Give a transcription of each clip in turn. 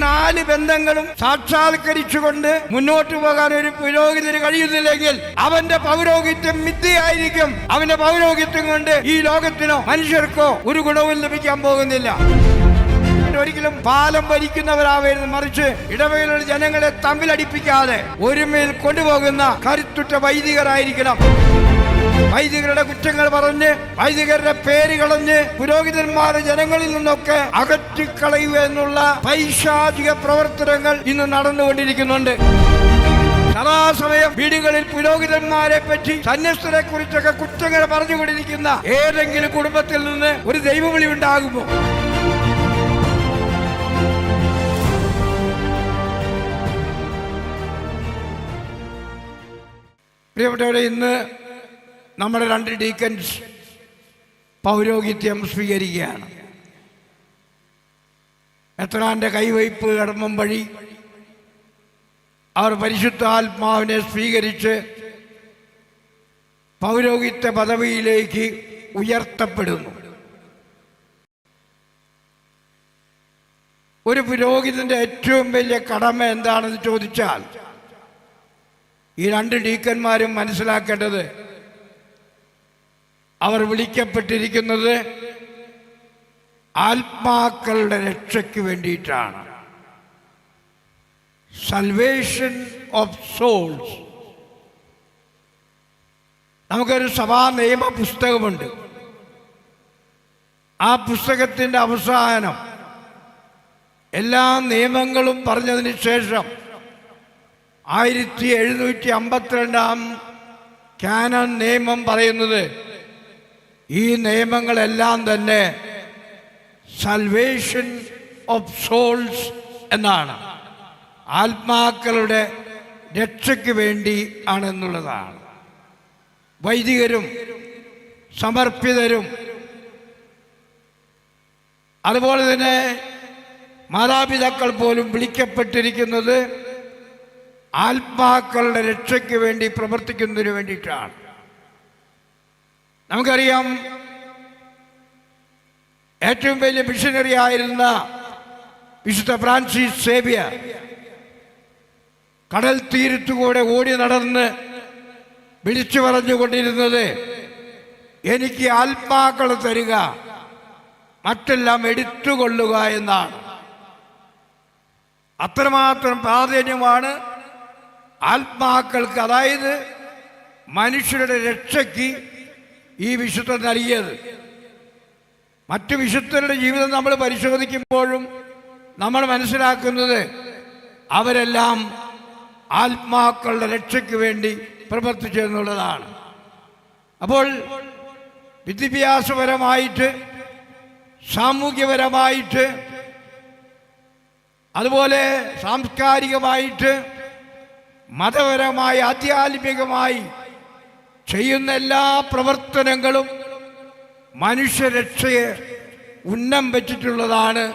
നാല് ബന്ധങ്ങളും സാക്ഷാത്കരിച്ചുകൊണ്ട് മുന്നോട്ട് പോകാൻ ഒരു പുരോഹിതന് കഴിയുന്നില്ലെങ്കിൽ അവന്റെ പൗരോഹിത്യം മിഥ്യയായിരിക്കും. അവന്റെ പൗരോഹിത്യം കൊണ്ട് ഈ ലോകത്തിനോ മനുഷ്യർക്കോ ഒരു ഗുണവും ലഭിക്കാൻ പോകുന്നില്ല. ഒരിക്കലും പാലം ഭരിക്കുന്നവരാവരുത് മറിച്ച് ഇടവയിലുള്ള ജനങ്ങളെ തമ്മിലടിപ്പിക്കാതെ ഒരുമയിൽ കൊണ്ടുപോകുന്ന കരുത്തുറ്റ വൈദികരായിരിക്കണം. വൈദികരുടെ കുറ്റങ്ങൾ പറഞ്ഞ് വൈദികരുടെ പേര് കളഞ്ഞ് പുരോഹിതന്മാരെ ജനങ്ങളിൽ നിന്നൊക്കെ അകറ്റിക്കളയുക എന്നുള്ള പൈശാചിക പ്രവർത്തനങ്ങൾ ഇന്ന് നടന്നുകൊണ്ടിരിക്കുന്നുണ്ട്. സദാസമയം വീടുകളിൽ പുരോഹിതന്മാരെ പറ്റി സന്യസ്തരെ കുറിച്ചൊക്കെ കുറ്റങ്ങൾ പറഞ്ഞുകൊണ്ടിരിക്കുന്ന ഏതെങ്കിലും കുടുംബത്തിൽ നിന്ന് ഒരു ദൈവവിളി ഉണ്ടാകുമോ? പ്രിയപ്പെട്ടവരെ ഇന്ന് നമ്മുടെ രണ്ട് ഡീക്കൻസ് പൗരോഹിത്യം സ്വീകരിക്കുകയാണ്. എത്രാന്റെ കൈവയ്പ് കർമ്മം വഴി അവർ പരിശുദ്ധാത്മാവിനെ സ്വീകരിച്ച് പൗരോഹിത്യ പദവിയിലേക്ക് ഉയർത്തപ്പെടുന്നു. ഒരു പുരോഹിതന്റെ ഏറ്റവും വലിയ കടമ എന്താണെന്ന് ചോദിച്ചാൽ ഈ രണ്ട് ഡീക്കന്മാരും മനസ്സിലാക്കേണ്ടത് അവർ വിളിക്കപ്പെട്ടിരിക്കുന്നത് ആത്മാക്കളുടെ രക്ഷയ്ക്ക് വേണ്ടിയിട്ടാണ്. സൽവേഷൻ ഓഫ് സോൾസ് നമുക്കൊരു സഭാ നിയമ പുസ്തകമുണ്ട്. ആ പുസ്തകത്തിന്റെ അവസാനം എല്ലാ നിയമങ്ങളും പറഞ്ഞതിന് ശേഷം ആയിരത്തി എഴുന്നൂറ്റി അമ്പത്തിരണ്ടാം കാനൻ നിയമം പറയുന്നത് ഈ നിയമങ്ങളെല്ലാം തന്നെ സൽവേഷൻ ഓഫ് സോൾസ് എന്നാണ്. ആത്മാക്കളുടെ രക്ഷയ്ക്ക് വേണ്ടി ആണെന്നുള്ളതാണ്. വൈദികരും സമർപ്പിതരും അതുപോലെ തന്നെ മാതാപിതാക്കൾ പോലും വിളിക്കപ്പെട്ടിരിക്കുന്നത് ആത്മാക്കളുടെ രക്ഷയ്ക്ക് വേണ്ടി പ്രവർത്തിക്കുന്നതിന് വേണ്ടിയിട്ടാണ്. നമുക്കറിയാം ഏറ്റവും വലിയ മിഷനറി ആയിരുന്ന വിശുദ്ധ ഫ്രാൻസിസ് സേബിയ കടൽ തീരത്തുകൂടെ ഓടി നടന്ന് വിളിച്ചു പറഞ്ഞുകൊണ്ടിരുന്നത് എനിക്ക് ആത്മാക്കൾ തരിക മറ്റെല്ലാം എടുത്തുകൊള്ളുക എന്നാണ്. അത്രമാത്രം പ്രാധാന്യമാണ് ആത്മാക്കൾക്ക്. അതായത് മനുഷ്യരുടെ രക്ഷയ്ക്ക് ഈ വിശുദ്ധ നൽകിയത് മറ്റു വിശുദ്ധരുടെ ജീവിതം നമ്മൾ പരിശോധിക്കുമ്പോഴും നമ്മൾ മനസ്സിലാക്കുന്നത് അവരെല്ലാം ആത്മാക്കളുടെ രക്ഷയ്ക്ക് വേണ്ടി പ്രവർത്തിച്ചു എന്നുള്ളതാണ്. അപ്പോൾ വിദ്യാഭ്യാസപരമായിട്ട് സാമൂഹ്യപരമായിട്ട് അതുപോലെ സാംസ്കാരികമായിട്ട് മതപരമായി ആധ്യാത്മികമായി ചെയ്യുന്ന എല്ലാ പ്രവർത്തനങ്ങളും മനുഷ്യരക്ഷയെ ഉന്നം വച്ചിട്ടുള്ളതാണ്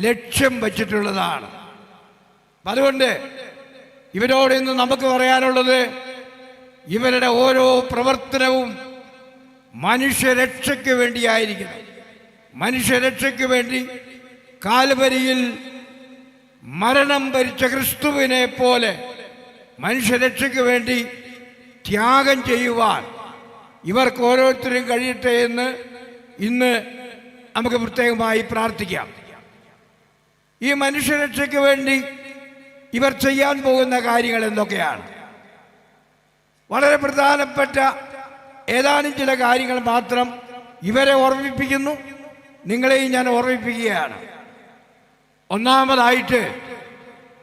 ലക്ഷ്യം വച്ചിട്ടുള്ളതാണ്. അതുകൊണ്ട് ഇവരോട് ഇന്ന് നമുക്ക് പറയാനുള്ളത് ഇവരുടെ ഓരോ പ്രവർത്തനവും മനുഷ്യരക്ഷയ്ക്ക് വേണ്ടിയായിരിക്കണം. മനുഷ്യരക്ഷയ്ക്ക് വേണ്ടി കാൽവരിയിൽ മരണം ഭരിച്ച ക്രിസ്തുവിനെ പോലെ മനുഷ്യരക്ഷയ്ക്ക് വേണ്ടി ത്യാഗം ചെയ്യുവാൻ. ഇവർക്ക് ഓരോരുത്തരും കഴിയട്ടെ എന്ന് ഇന്ന് നമുക്ക് പ്രത്യേകമായി പ്രാർത്ഥിക്കാം. ഈ മനുഷ്യരക്ഷയ്ക്ക് വേണ്ടി ഇവർ ചെയ്യാൻ പോകുന്ന കാര്യങ്ങൾ എന്തൊക്കെയാണ്? വളരെ പ്രധാനപ്പെട്ട ഏതാനും ചില കാര്യങ്ങൾ മാത്രം ഇവരെ ഓർമ്മിപ്പിക്കുന്നു. നിങ്ങളെയും ഞാൻ ഓർമ്മിപ്പിക്കുകയാണ്. ഒന്നാമതായിട്ട്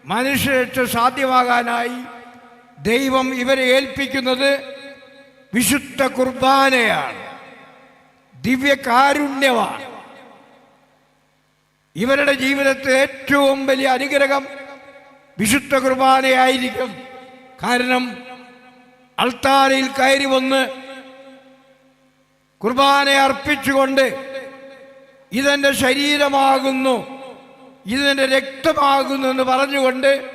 മനുഷ്യരക്ഷ സാധ്യമാകാനായി ദൈവം ഇവരെ ഏൽപ്പിക്കുന്നത് വിശുദ്ധ കുർബാനയാണ്. ദിവ്യകാരുണ്യമാണ്. ഇവരുടെ ജീവിതത്തിൽ ഏറ്റവും വലിയ അനുഗ്രഹം വിശുദ്ധ കുർബാനയായിരിക്കും. കാരണം അൾത്താരയിൽ കയറി വന്ന് കുർബാന അർപ്പിച്ചുകൊണ്ട് ഇതെന്റെ ശരീരമാകുന്നു ഇതെന്റെ രക്തമാകുന്നു എന്ന് പറഞ്ഞുകൊണ്ട്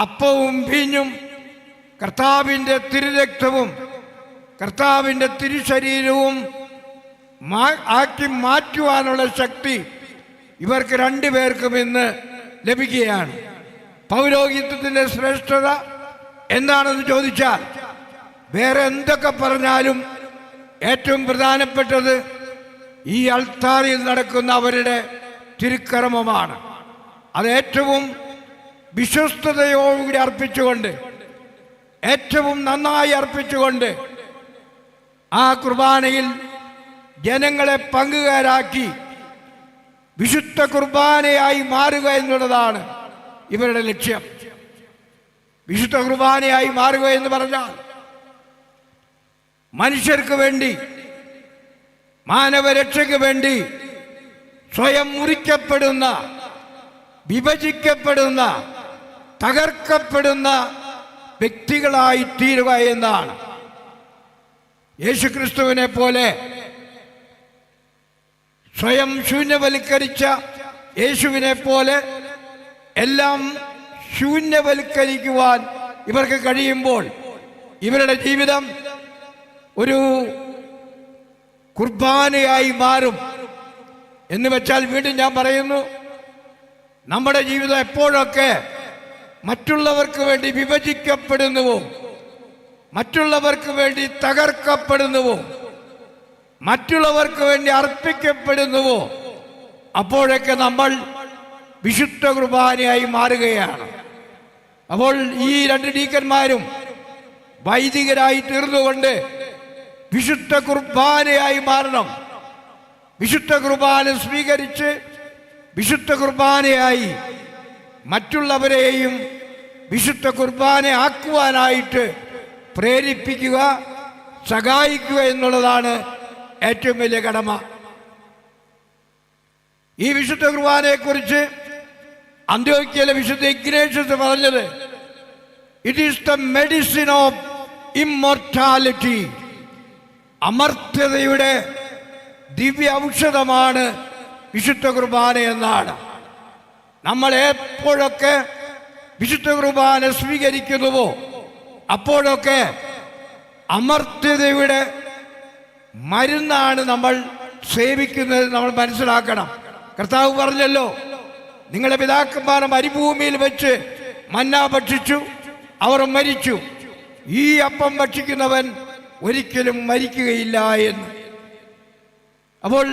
അപ്പവും വീഞ്ഞും കർത്താവിന്റെ തിരുരക്തവും കർത്താവിന്റെ തിരുശരീരവും മാ- ആക്കി മാറ്റുവാനുള്ള ശക്തി ഇവർക്ക് രണ്ടുപേർക്കും ഇന്ന് ലഭിക്കുകയാണ്. പൗരോഹിത്യത്തിന്റെ ശ്രേഷ്ഠത എന്താണെന്ന് ചോദിച്ചാൽ വേറെ എന്തൊക്കെ പറഞ്ഞാലും ഏറ്റവും പ്രധാനപ്പെട്ടത് ഈ അൾത്താറിൽ നടക്കുന്ന അവരുടെ തിരുക്കർമ്മമാണ്. അത് ഏറ്റവും വിശ്വസ്തയോടുകൂടി അർപ്പിച്ചുകൊണ്ട് ഏറ്റവും നന്നായി അർപ്പിച്ചുകൊണ്ട് ആ കുർബാനയിൽ ജനങ്ങളെ പങ്കുകാരാക്കി വിശുദ്ധ കുർബാനയായി മാറുക എന്നുള്ളതാണ് ഇവരുടെ ലക്ഷ്യം. വിശുദ്ധ കുർബാനയായി മാറുക എന്ന് പറഞ്ഞാൽ മനുഷ്യർക്ക് വേണ്ടി മാനവരക്ഷയ്ക്ക് വേണ്ടി സ്വയം മുറിക്കപ്പെടുന്ന വിഭജിക്കപ്പെടുന്ന തകർക്കപ്പെടുന്ന വ്യക്തികളായി തീരുക എന്നാണ്. യേശുക്രിസ്തുവിനെ പോലെ സ്വയം ശൂന്യവൽക്കരിച്ച യേശുവിനെ പോലെ എല്ലാം ശൂന്യവൽക്കരിക്കുവാൻ ഇവർക്ക് കഴിയുമ്പോൾ ഇവരുടെ ജീവിതം ഒരു കുർബാനയായി മാറും എന്ന് വെച്ചാൽ വീണ്ടും ഞാൻ പറയുന്നു നമ്മുടെ ജീവിതം എപ്പോഴൊക്കെ മറ്റുള്ളവർക്ക് വേണ്ടി വിഭജിക്കപ്പെടുന്നുവോ? മറ്റുള്ളവർക്ക് വേണ്ടി തകർക്കപ്പെടുന്നുവോ? മറ്റുള്ളവർക്ക് വേണ്ടി അർപ്പിക്കപ്പെടുന്നുവോ? അപ്പോഴൊക്കെ നമ്മൾ വിശുദ്ധ കുർബാനയായി മാറുകയാണ്. അപ്പോൾ ഈ രണ്ട് ഡീക്കന്മാരും വൈദികരായി തീർന്നുകൊണ്ട് വിശുദ്ധ കുർബാനയായി മാറണം. വിശുദ്ധ കുർബാന സ്വീകരിച്ച് വിശുദ്ധ കുർബാനയായി മറ്റുള്ളവരെയും വിശുദ്ധ കുർബാന ആക്കുവാനായിട്ട് പ്രേരിപ്പിക്കുക സഹായിക്കുക എന്നുള്ളതാണ് ഏറ്റവും വലിയ കടമ. ഈ വിശുദ്ധ കുർബാനയെക്കുറിച്ച് അന്ത്യോക്യയിലെ വിശുദ്ധ ഇഗ്നേഷ്യസ് പറഞ്ഞത് it is the medicine of immortality അമർത്യതയുടെ ദിവ്യ ഔഷധമാണ് വിശുദ്ധ കുർബാന എന്നാണ്. നമ്മൾ എപ്പോഴൊക്കെ വിശുദ്ധ കുർബാന സ്വീകരിക്കുന്നുവോ അപ്പോഴൊക്കെ അമർത്യതയുടെ മരുന്നാണ് നമ്മൾ സേവിക്കുന്നത് നമ്മൾ മനസ്സിലാക്കണം. കർത്താവ് പറഞ്ഞല്ലോ നിങ്ങളുടെ പിതാക്കന്മാർ മരുഭൂമിയിൽ വെച്ച് മന്ന ഭക്ഷിച്ചു അവർ മരിച്ചു. ഈ അപ്പം ഭക്ഷിക്കുന്നവൻ ഒരിക്കലും മരിക്കുകയില്ല എന്ന്. അപ്പോൾ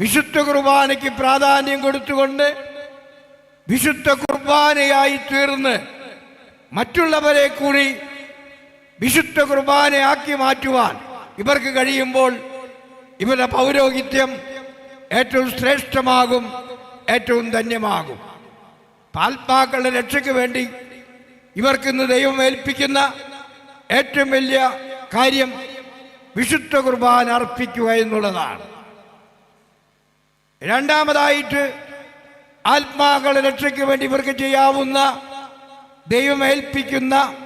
വിശുദ്ധ കുർബാനയ്ക്ക് പ്രാധാന്യം കൊടുത്തുകൊണ്ട് വിശുദ്ധ കുർബാനയായി തീർന്ന് മറ്റുള്ളവരെ കൂടി വിശുദ്ധ കുർബാനയാക്കി മാറ്റുവാൻ ഇവർക്ക് കഴിയുമ്പോൾ ഇവരുടെ പൗരോഹിത്യം ഏറ്റവും ശ്രേഷ്ഠമാകും ഏറ്റവും ധന്യമാകും. പാൽപ്പാക്കളുടെ രക്ഷയ്ക്ക് വേണ്ടി ഇവർക്കിന്ന് ദൈവം ഏൽപ്പിക്കുന്ന ഏറ്റവും വലിയ കാര്യം വിശുദ്ധ കുർബാന അർപ്പിക്കുക എന്നുള്ളതാണ്. രണ്ടാമതായിട്ട് ആത്മാക്കളുടെ രക്ഷയ്ക്ക് വേണ്ടി ഇവർക്ക് ചെയ്യാവുന്ന ദൈവം ഏൽപ്പിക്കുന്ന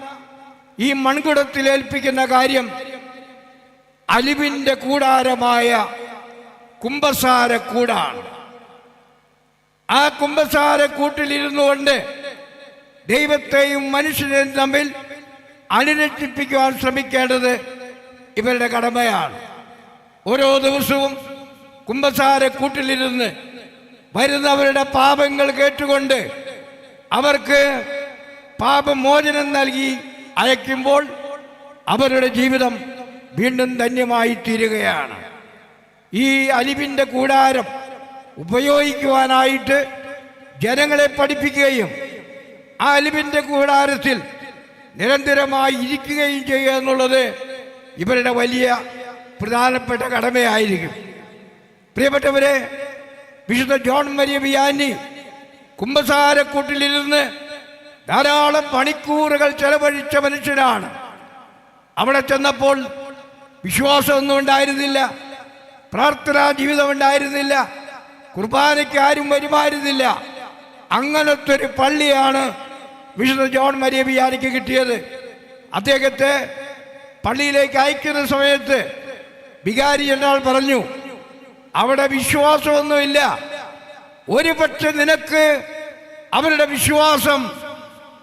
ഈ മൺകുടത്തിൽ ഏൽപ്പിക്കുന്ന കാര്യം അലിവിന്റെ കൂടാരമായ കുംഭസാര കൂടാണ്. ആ കുംഭസാര കൂട്ടിലിരുന്നു കൊണ്ട് ദൈവത്തെയും മനുഷ്യനെയും തമ്മിൽ അനുരക്ഷിപ്പിക്കുവാൻ ശ്രമിക്കേണ്ടത് ഇവരുടെ കടമയാണ്. ഓരോ ദിവസവും കുംഭസാര കൂട്ടിലിരുന്ന് വരുന്നവരുടെ പാപങ്ങൾ കേട്ടുകൊണ്ട് അവർക്ക് പാപമോചനം നൽകി അയക്കുമ്പോൾ അവരുടെ ജീവിതം വീണ്ടും ധന്യമായി തീരുകയാണ്. ഈ അലിവിന്റെ കൂടാരം ഉപയോഗിക്കുവാനായിട്ട് ജനങ്ങളെ പഠിപ്പിക്കുകയും ആ അലിവിന്റെ കൂടാരത്തിൽ നിരന്തരമായി ഇരിക്കുകയും ചെയ്യുക എന്നുള്ളത് ഇവരുടെ വലിയ പ്രധാനപ്പെട്ട കടമയായിരിക്കും. പ്രിയപ്പെട്ടവരെ വിശുദ്ധ ജോൺ മരിയ ബിയാനി കുംഭസാരക്കൂട്ടിലിരുന്ന് ധാരാളം മണിക്കൂറുകൾ ചെലവഴിച്ച മനുഷ്യനാണ് അവിടെ ചെന്നപ്പോൾ വിശ്വാസമൊന്നും ഉണ്ടായിരുന്നില്ല പ്രാർത്ഥനാ ജീവിതം ഉണ്ടായിരുന്നില്ല കുർബാനയ്ക്ക് ആരും വരുമായിരുന്നില്ല. അങ്ങനത്തെ ഒരു പള്ളിയാണ് വിശുദ്ധ ജോൺ മരിയ ബിയാനിക്ക് കിട്ടിയത്. അദ്ദേഹത്തെ പള്ളിയിലേക്ക് അയക്കുന്ന സമയത്ത് വികാരി ജനറാൾ പറഞ്ഞു അവിടെ വിശ്വാസമൊന്നുമില്ല. ഒരുപക്ഷെ നിനക്ക് അവരുടെ വിശ്വാസം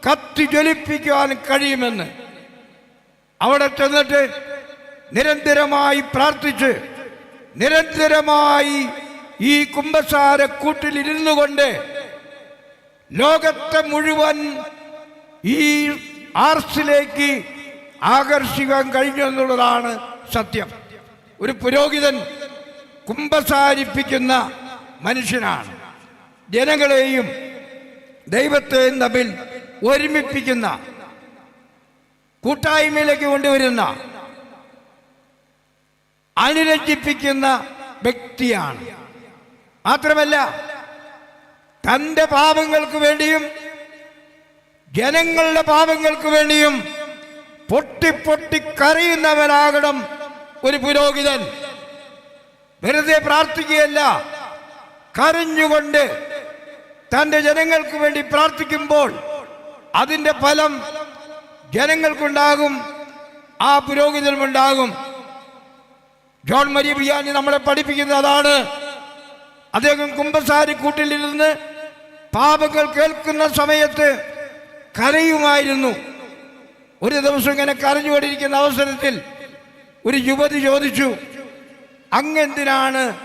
കത്തി ജ്വലിപ്പിക്കുവാൻ കഴിയുമെന്ന്. അവിടെ ചെന്നിട്ട് നിരന്തരമായി പ്രാർത്ഥിച്ച് നിരന്തരമായി ഈ കുംഭസാര കൂട്ടിലിരുന്നു കൊണ്ട് ലോകത്തെ മുഴുവൻ ഈ ആർസിലേക്ക് ആകർഷിക്കാൻ കഴിഞ്ഞു എന്നുള്ളതാണ് സത്യം. ഒരു പുരോഹിതൻ കുംഭസാരിപ്പിക്കുന്ന മനുഷ്യനാണ്. ജനങ്ങളെയും ദൈവത്തെയും തമ്മിൽ ഒരുമിപ്പിക്കുന്ന കൂട്ടായ്മയിലേക്ക് കൊണ്ടുവരുന്ന അനുരഞ്ജിപ്പിക്കുന്ന വ്യക്തിയാണ്. മാത്രമല്ല തന്റെ പാപങ്ങൾക്ക് വേണ്ടിയും ജനങ്ങളുടെ പാപങ്ങൾക്ക് വേണ്ടിയും പൊട്ടി പൊട്ടി ഒരു പുരോഹിതൻ. വെറുതെ പ്രാർത്ഥിക്കുകയല്ല. കരഞ്ഞുകൊണ്ട് തന്റെ ജനങ്ങൾക്ക് വേണ്ടി പ്രാർത്ഥിക്കുമ്പോൾ അതിന്റെ ഫലം ജനങ്ങൾക്കുണ്ടാകും ആ പുരോഹിതനുമുണ്ടാകും. ജോൺ മരി ബിയാനി നമ്മളെ പഠിപ്പിക്കുന്നത് അതാണ്. അദ്ദേഹം കുമ്പസാരി കൂട്ടിലിരുന്ന് പാപങ്ങൾ കേൾക്കുന്ന സമയത്ത് കരയുമായിരുന്നു. ഒരു ദിവസം ഇങ്ങനെ കരഞ്ഞുകൊണ്ടിരിക്കുന്ന അവസരത്തിൽ ഒരു യുവതി ചോദിച്ചു അങ്ങെന്തിനാണ്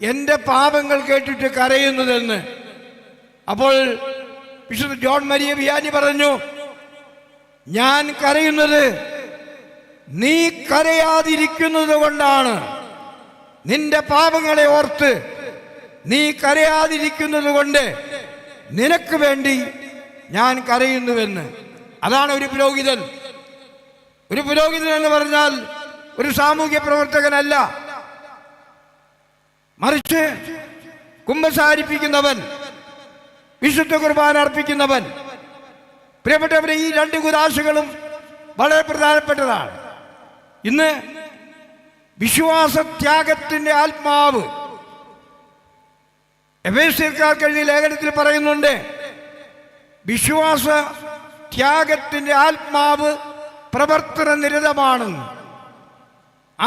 എന്റെ പാപങ്ങൾ കേട്ടിട്ട് കരയുന്നതെന്ന്? അപ്പോൾ വിശുദ്ധ ജോൺ മരിയ വിയാനി പറഞ്ഞു ഞാൻ കരയുന്നത് നീ കരയാതിരിക്കുന്നത് കൊണ്ടാണ്. നിന്റെ പാപങ്ങളെ ഓർത്ത് നീ കരയാതിരിക്കുന്നത് കൊണ്ട് നിനക്ക് വേണ്ടി ഞാൻ കരയുന്നുവെന്ന്. അതാണ് ഒരു പുരോഹിതൻ. ഒരു പുരോഹിതൻ എന്ന് പറഞ്ഞാൽ ഒരു സാമൂഹ്യ പ്രവർത്തകനല്ല. മറിച്ച് കുമ്പസാരിപ്പിക്കുന്നവൻ വിശുദ്ധ കുർബാന അർപ്പിക്കുന്നവൻ. പ്രിയപ്പെട്ടവരെ ഈ രണ്ട് കുരാശകളും വളരെ പ്രധാനപ്പെട്ടതാണ്. ഇന്ന് വിശ്വാസത്യാഗത്തിന്റെ ആത്മാവ്. എഫേസ്യർക്കാർക്ക് കഴിഞ്ഞ ലേഖനത്തിൽ പറയുന്നുണ്ട് വിശ്വാസ ത്യാഗത്തിന്റെ ആത്മാവ് പ്രവർത്തന നിരതമാണെന്ന്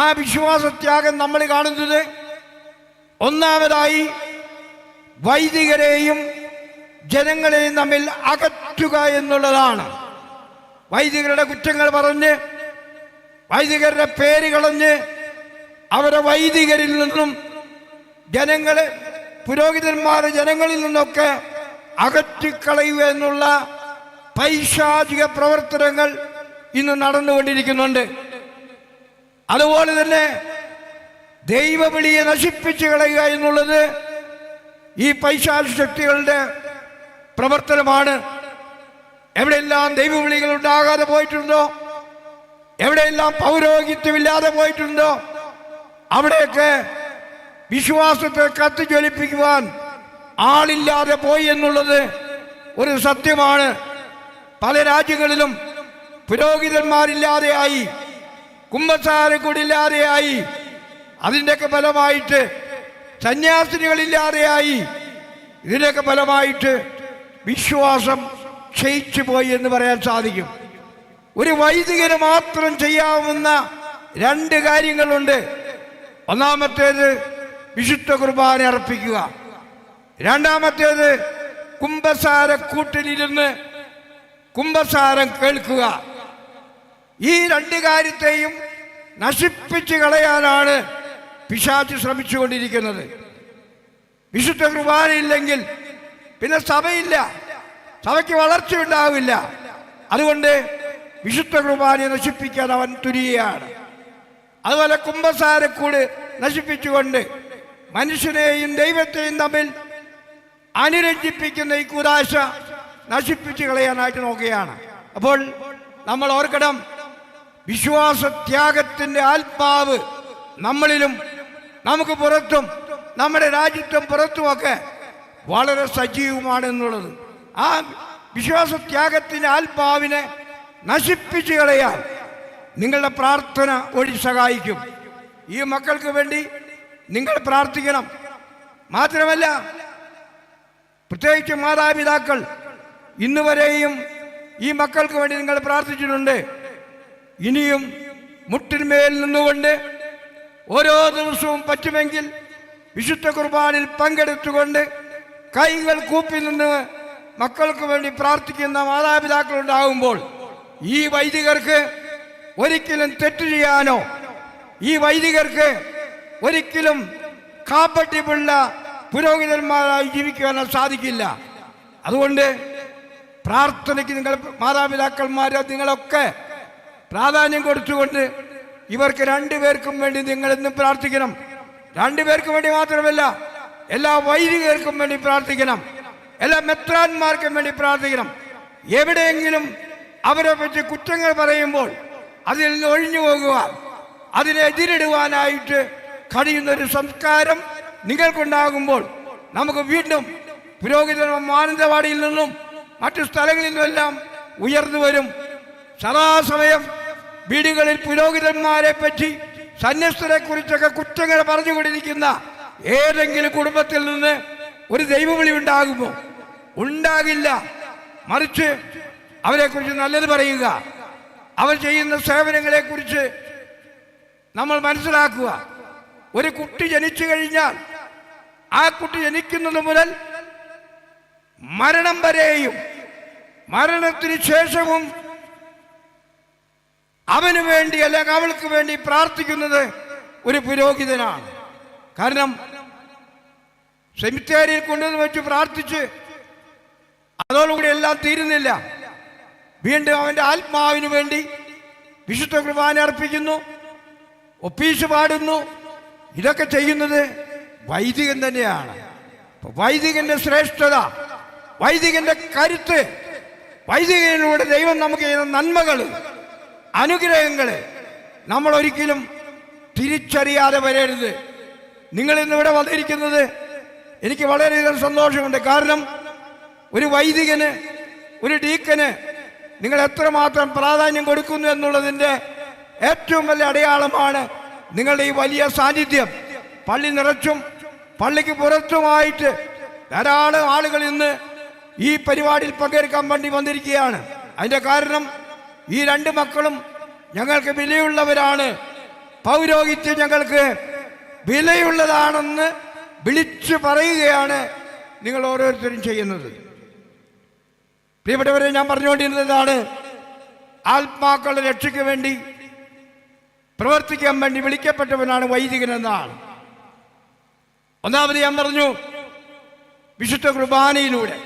ആ വിശ്വാസത്യാഗം നമ്മൾ കാണുന്നത് ഒന്നാമതായി വൈദികരെയും ജനങ്ങളെയും തമ്മിൽ അകറ്റുക എന്നുള്ളതാണ്. വൈദികരുടെ കുറ്റങ്ങൾ പറഞ്ഞ് വൈദികരുടെ പേര് കളഞ്ഞ് അവരെ വൈദികരിൽ നിന്നും ജനങ്ങളെ പുരോഹിതന്മാരെ ജനങ്ങളിൽ നിന്നൊക്കെ അകറ്റിക്കളയുക എന്നുള്ള പൈശാചിക പ്രവർത്തനങ്ങൾ ഇന്ന് നടന്നുകൊണ്ടിരിക്കുന്നുണ്ട്. അതുപോലെ തന്നെ ദൈവവിളിയെ നശിപ്പിച്ചു കളയുക എന്നുള്ളത് ഈ പൈശാചി ശക്തികളുടെ പ്രവർത്തനമാണ്. എവിടെയെല്ലാം ദൈവവിളികൾ ഉണ്ടാകാതെ പോയിട്ടുണ്ടോ? എവിടെയെല്ലാം പൗരോഹിത്യമില്ലാതെ പോയിട്ടുണ്ടോ? അവിടെയൊക്കെ വിശ്വാസത്തെ കത്തിജ്വലിപ്പിക്കുവാൻ ആളില്ലാതെ പോയി എന്നുള്ളത് ഒരു സത്യമാണ്. പല രാജ്യങ്ങളിലും പുരോഹിതന്മാരില്ലാതെയായി കുമ്പസാരക്കൂടില്ലാതെയായി അതിന്റെയൊക്കെ ഫലമായിട്ട് സന്യാസിനികളില്ലാതെയായി. ഇതിന്റെയൊക്കെ ഫലമായിട്ട് വിശ്വാസം ക്ഷയിച്ചു പോയി എന്ന് പറയാൻ സാധിക്കും. ഒരു വൈദികന് മാത്രം ചെയ്യാവുന്ന രണ്ട് കാര്യങ്ങളുണ്ട്. ഒന്നാമത്തേത് വിശുദ്ധ കുർബാന അർപ്പിക്കുക. രണ്ടാമത്തേത് കുംഭസാര കൂട്ടിലിരുന്ന് കുംഭസാരം കേൾക്കുക. ഈ രണ്ട് കാര്യത്തെയും നശിപ്പിച്ച് കളയാനാണ് പിശാച്ച് ശ്രമിച്ചുകൊണ്ടിരിക്കുന്നത്. വിശുദ്ധ കുർബാനയില്ലെങ്കിൽ പിന്നെ സഭയില്ല. സഭയ്ക്ക് വളർച്ച ഉണ്ടാവില്ല അതുകൊണ്ട് വിശുദ്ധ കുർബാനയെ നശിപ്പിക്കാൻ അവൻ തുരിയാണ് അതുപോലെ കുംഭസാരക്കൂട് നശിപ്പിച്ചുകൊണ്ട് മനുഷ്യനെയും ദൈവത്തെയും തമ്മിൽ അനുരഞ്ജിപ്പിക്കുന്ന ഈ കുരാശ നശിപ്പിച്ചു കളയാനായിട്ട് നോക്കുകയാണ്. അപ്പോൾ നമ്മൾ ഓർക്കണം വിശ്വാസത്യാഗത്തിന്റെ ആത്മാവ് നമ്മളിലും നമുക്ക് പുറത്തും നമ്മുടെ രാജ്യത്തും പുറത്തുമൊക്കെ വളരെ സജീവമാണ് എന്നുള്ളത് ആ വിശ്വാസത്യാഗത്തിന്റെ ആത്മാവിനെ നശിപ്പിച്ചു കളയാൻ നിങ്ങളുടെ പ്രാർത്ഥന വഴി സഹായിക്കും. ഈ മക്കൾക്ക് വേണ്ടി നിങ്ങൾ പ്രാർത്ഥിക്കണം. മാത്രമല്ല പ്രത്യേകിച്ച് മാതാപിതാക്കൾ ഇന്നുവരെയും ഈ മക്കൾക്ക് വേണ്ടി നിങ്ങൾ പ്രാർത്ഥിച്ചിട്ടുണ്ട്. ഇനിയും മുട്ടിന്മേൽ നിന്നുകൊണ്ട് ഓരോ ദിവസവും പറ്റുമെങ്കിൽ വിശുദ്ധ കുർബാനിൽ പങ്കെടുത്തുകൊണ്ട് കൈകൾ കൂപ്പി നിന്ന് മക്കൾക്ക് വേണ്ടി പ്രാർത്ഥിക്കുന്ന മാതാപിതാക്കൾ ഉണ്ടാകുമ്പോൾ ഈ വൈദികർക്ക് ഒരിക്കലും തെറ്റ് ചെയ്യാനോ ഈ വൈദികർക്ക് ഒരിക്കലും കാപ്പട്ടിപ്പുള്ള പുരോഹിതന്മാരായി ജീവിക്കാനോ സാധിക്കില്ല. അതുകൊണ്ട് പ്രാർത്ഥനയ്ക്ക് നിങ്ങൾ മാതാപിതാക്കന്മാരെ നിങ്ങളൊക്കെ പ്രാധാന്യം കൊടുത്തുകൊണ്ട് ഇവർക്ക് രണ്ടുപേർക്കും വേണ്ടി നിങ്ങൾ ഇന്ന് പ്രാർത്ഥിക്കണം. രണ്ടുപേർക്കും വേണ്ടി മാത്രമല്ല എല്ലാ വൈദികർക്കും വേണ്ടി പ്രാർത്ഥിക്കണം. എല്ലാ മെത്രാന്മാർക്കും വേണ്ടി പ്രാർത്ഥിക്കണം. എവിടെയെങ്കിലും അവരെ പറ്റി കുറ്റങ്ങൾ പറയുമ്പോൾ അതിൽ നിന്ന് ഒഴിഞ്ഞു പോകുക. അതിനെ എതിരിടുവാനായിട്ട് കഴിയുന്ന ഒരു സംസ്കാരം നിങ്ങൾക്കുണ്ടാകുമ്പോൾ നമുക്ക് വീണ്ടും പുരോഹിത മാനന്തവാടിയിൽ നിന്നും മറ്റു സ്ഥലങ്ങളിൽ നിന്നും എല്ലാം ഉയർന്നു വരും. സദാസമയം വീടുകളിൽ പുരോഹിതന്മാരെ പറ്റി സന്യസ്തരെ കുറിച്ചൊക്കെ കുറ്റങ്ങൾ പറഞ്ഞുകൊണ്ടിരിക്കുന്ന ഏതെങ്കിലും കുടുംബത്തിൽ നിന്ന് ഒരു ദൈവവിളി ഉണ്ടാകുമോ? ഉണ്ടാകില്ല. മറിച്ച് അവരെക്കുറിച്ച് നല്ലത് പറയുക. അവർ ചെയ്യുന്ന സേവനങ്ങളെ കുറിച്ച് നമ്മൾ മനസ്സിലാക്കുക. ഒരു കുട്ടി ജനിച്ചു കഴിഞ്ഞാൽ ആ കുട്ടി ജനിക്കുന്നത് മുതൽ മരണം വരെയും മരണത്തിന് ശേഷവും അവന് വേണ്ടി അല്ലെങ്കിൽ അവൾക്ക് വേണ്ടി പ്രാർത്ഥിക്കുന്നത് ഒരു പുരോഹിതനാണ്. കാരണം സെമിത്തേരിയിൽ കൊണ്ടുവന്ന് വെച്ച് പ്രാർത്ഥിച്ച് അതോടുകൂടി എല്ലാം തീരുന്നില്ല. വീണ്ടും അവന്റെ ആത്മാവിന് വേണ്ടി വിശുദ്ധ കുർബാന അർപ്പിക്കുന്നു ഒപ്പീസ് പാടുന്നു. ഇതൊക്കെ ചെയ്യുന്നത് വൈദികൻ തന്നെയാണ്. വൈദികന്റെ ശ്രേഷ്ഠത വൈദികന്റെ കരുത്ത് വൈദികനിലൂടെ ദൈവം നമുക്ക് ചെയ്യുന്ന നന്മകൾ അനുഗ്രഹങ്ങൾ നമ്മൾ ഒരിക്കലും തിരിച്ചറിയാതെ വരരുത്. നിങ്ങൾ ഇന്നിവിടെ വന്നിരിക്കുന്നത് എനിക്ക് വളരെയധികം സന്തോഷമുണ്ട്. കാരണം ഒരു വൈദികന് ഒരു ഡീക്കന് നിങ്ങൾ എത്രമാത്രം പ്രാധാന്യം കൊടുക്കുന്നു എന്നുള്ളതിന്റെ ഏറ്റവും വലിയ അടയാളമാണ് നിങ്ങളുടെ ഈ വലിയ സാന്നിധ്യം. പള്ളി നിറച്ചും പള്ളിക്ക് പുറത്തുമായിട്ട് ധാരാളം ആളുകൾ ഇന്ന് ഈ പരിപാടിയിൽ പങ്കെടുക്കാൻ വേണ്ടി വന്നിരിക്കുകയാണ്. അതിന്റെ കാരണം ഈ രണ്ട് മക്കളും ഞങ്ങൾക്ക് വിലയുള്ളവരാണ്. പൗരോഹിത്യം ഞങ്ങൾക്ക് വിലയുള്ളതാണെന്ന് വിളിച്ചു പറയുകയാണ് നിങ്ങൾ ഓരോരുത്തരും ചെയ്യുന്നത്. പ്രിയപ്പെട്ടവരെ ഞാൻ പറഞ്ഞുകൊണ്ടിരുന്നതാണ് ആത്മാക്കളുടെ രക്ഷയ്ക്ക് വേണ്ടി പ്രവർത്തിക്കാൻ വേണ്ടി വിളിക്കപ്പെട്ടവനാണ് വൈദികൻ എന്നാണ്. ഒന്നാമത് ഞാൻ പറഞ്ഞു വിശുദ്ധ കുർബാനയിലൂടെ.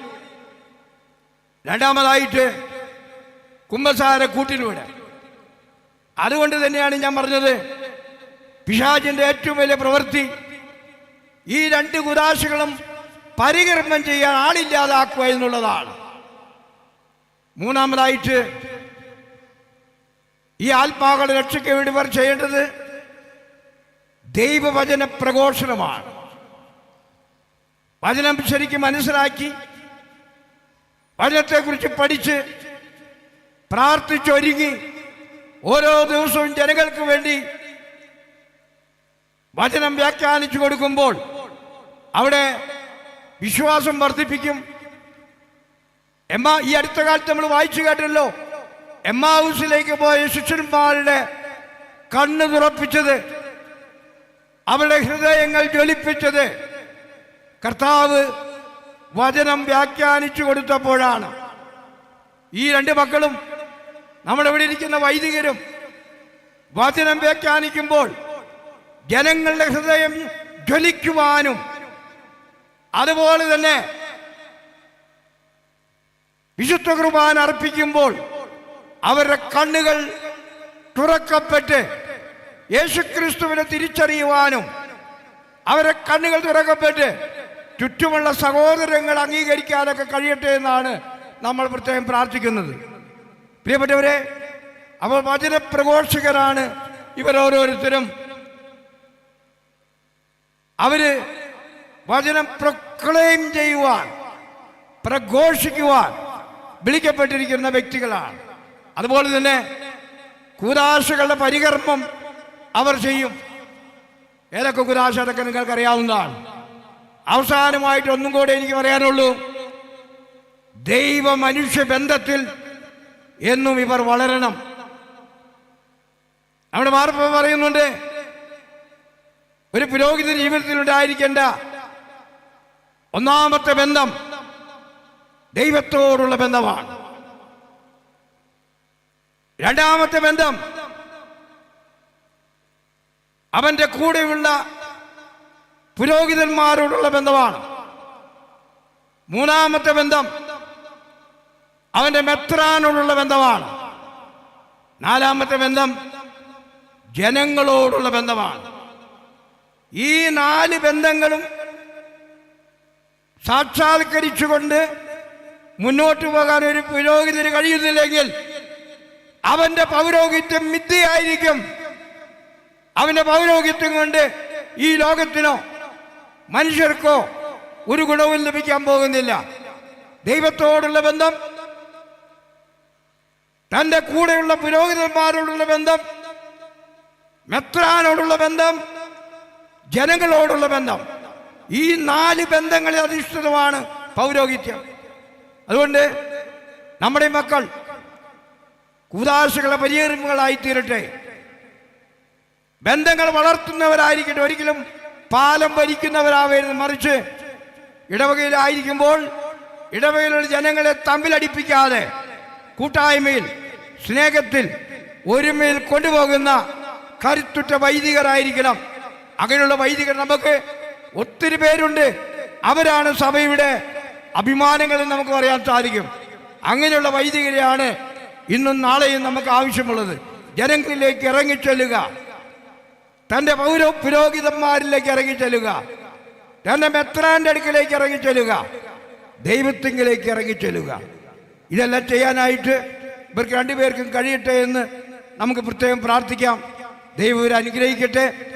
രണ്ടാമതായിട്ട് കുംഭസാര കൂട്ടിലൂടെ. അതുകൊണ്ട് തന്നെയാണ് ഞാൻ പറഞ്ഞത്. പിശാചിന്റെ ഏറ്റവും വലിയ പ്രവൃത്തി ഈ രണ്ട് കുരാശകളും പരികർമ്മം ചെയ്യാൻ ആളില്ലാതാക്കുക എന്നുള്ളതാണ്. മൂന്നാമതായിട്ട് ഈ ആത്മാക്കളെ രക്ഷയ്ക്ക് വേണ്ടി ഇവർ ചെയ്യേണ്ടത് ദൈവവചന പ്രഘോഷണമാണ്. വചനം ശരിക്കും മനസ്സിലാക്കി വചനത്തെക്കുറിച്ച് പഠിച്ച് പ്രാർത്ഥിച്ചൊരുങ്ങി ഓരോ ദിവസവും ജനങ്ങൾക്ക് വേണ്ടി വചനം വ്യാഖ്യാനിച്ചു കൊടുക്കുമ്പോൾ അവിടെ വിശ്വാസം വർദ്ധിപ്പിക്കും. എം ഈ അടുത്ത കാലത്ത് നമ്മൾ വായിച്ചു കേട്ടല്ലോ എമ്മാവൂസിലേക്ക് പോയ ശിഷ്യന്മാരുടെ കണ്ണു തുറപ്പിച്ചത് അവരുടെ ഹൃദയങ്ങൾ ജ്വലിപ്പിച്ചത് കർത്താവ് വചനം വ്യാഖ്യാനിച്ചു കൊടുത്തപ്പോഴാണ്. ഈ രണ്ട് മക്കളും നമ്മുടെ ഇവിടെ ഇരിക്കുന്ന വൈദികരും വചനം വ്യാഖ്യാനിക്കുമ്പോൾ ജനങ്ങളുടെ ഹൃദയം ജ്വലിക്കുവാനും അതുപോലെ തന്നെ വിശുദ്ധ കുർബാന അർപ്പിക്കുമ്പോൾ അവരുടെ കണ്ണുകൾ തുറക്കപ്പെട്ട് യേശുക്രിസ്തുവിനെ തിരിച്ചറിയുവാനും അവരുടെ കണ്ണുകൾ തുറക്കപ്പെട്ട് ചുറ്റുമുള്ള സഹോദരങ്ങൾ അംഗീകരിക്കാനൊക്കെ കഴിയട്ടെ എന്നാണ് നമ്മൾ പ്രത്യേകം പ്രാർത്ഥിക്കുന്നത്. പ്രിയപ്പെട്ടവരെ അവർ വചനപ്രഘോഷകരാണ് ഇവരോരോരുത്തരും അവർ വചനം പ്രൊക്ലെയിം ചെയ്യുവാൻ പ്രഘോഷിക്കുവാൻ വിളിക്കപ്പെട്ടിരിക്കുന്ന വ്യക്തികളാണ്. അതുപോലെ തന്നെ കുരാശകളുടെ പരികർമ്മം അവർ ചെയ്യും. ഏതൊക്കെ കുരാശ അതൊക്കെ നിങ്ങൾക്ക് അറിയാവുന്നതാണ്. അവസാനമായിട്ട് ഒന്നും കൂടെ എനിക്ക് പറയാനുള്ളൂ. ദൈവ മനുഷ്യ ബന്ധത്തിൽ എന്നും ഇവർ വളരണം. നമ്മുടെ മാർപ്പ പറയുന്നുണ്ട് ഒരു പുരോഹിത ജീവിതത്തിൽ ഉണ്ടായിരിക്കേണ്ട ഒന്നാമത്തെ ബന്ധം ദൈവത്തോടുള്ള ബന്ധമാണ്. രണ്ടാമത്തെ ബന്ധം അവന്റെ കൂടെയുള്ള പുരോഹിതന്മാരോടുള്ള ബന്ധമാണ്. മൂന്നാമത്തെ ബന്ധം അവന്റെ മെത്രാനോടുള്ള ബന്ധമാണ്. നാലാമത്തെ ബന്ധം ജനങ്ങളോടുള്ള ബന്ധമാണ്. ഈ നാല് ബന്ധങ്ങളും സാക്ഷാത്കരിച്ചുകൊണ്ട് മുന്നോട്ട് പോകാൻ ഒരു പുരോഹിതന് കഴിയുന്നില്ലെങ്കിൽ അവന്റെ പൗരോഹിത്യം മിഥ്യയായിരിക്കും. അവന്റെ പൗരോഹിത്യം കൊണ്ട് ഈ ലോകത്തിനോ മനുഷ്യർക്കോ ഒരു ഗുണവും ലഭിക്കാൻ പോകുന്നില്ല. ദൈവത്തോടുള്ള ബന്ധം തന്റെ കൂടെയുള്ള പുരോഹിതന്മാരോടുള്ള ബന്ധം മെത്രാനോടുള്ള ബന്ധം ജനങ്ങളോടുള്ള ബന്ധം. ഈ നാല് ബന്ധങ്ങളെ അധിഷ്ഠിതമാണ് പൗരോഹിത്യം. അതുകൊണ്ട് നമ്മുടെ മക്കൾ കൂതാശകളെ പരിഹരിമകളായി തീരട്ടെ ബന്ധങ്ങൾ വളർത്തുന്നവരായിരിക്കട്ടെ. ഒരിക്കലും പാലം ഭരിക്കുന്നവരാവരുത്. മറിച്ച് ഇടവകയിലായിരിക്കുമ്പോൾ ഇടവകയിലുള്ള ജനങ്ങളെ തമ്മിലടിപ്പിക്കാതെ കൂട്ടായ്മയിൽ സ്നേഹത്തിൽ ഒരുമയിൽ കൊണ്ടുപോകുന്ന കരുത്തുറ്റ വൈദികരായിരിക്കണം. അങ്ങനെയുള്ള വൈദികർ നമുക്ക് ഒത്തിരി പേരുണ്ട്. അവരാണ് സഭയുടെ അഭിമാനങ്ങൾ നമുക്ക് പറയാൻ സാധിക്കും. അങ്ങനെയുള്ള വൈദികരെയാണ് ഇന്നും നാളെയും നമുക്ക് ആവശ്യമുള്ളത്. ജനങ്ങളിലേക്ക് ഇറങ്ങിച്ചെല്ലുക. തന്റെ പൗര പുരോഹിതന്മാരിലേക്ക് ഇറങ്ങിച്ചെല്ലുക. തന്റെ മെത്രാന്റെ അടുക്കിലേക്ക് ഇറങ്ങിച്ചെല്ലുക. ദൈവത്തിങ്കിലേക്ക് ഇറങ്ങിച്ചെല്ലുക. ഇതെല്ലാം ചെയ്യാനായിട്ട് ഇവർക്ക് രണ്ടുപേർക്കും കഴിയട്ടെ എന്ന് നമുക്ക് പ്രത്യേകം പ്രാർത്ഥിക്കാം. ദൈവം അനുഗ്രഹിക്കട്ടെ.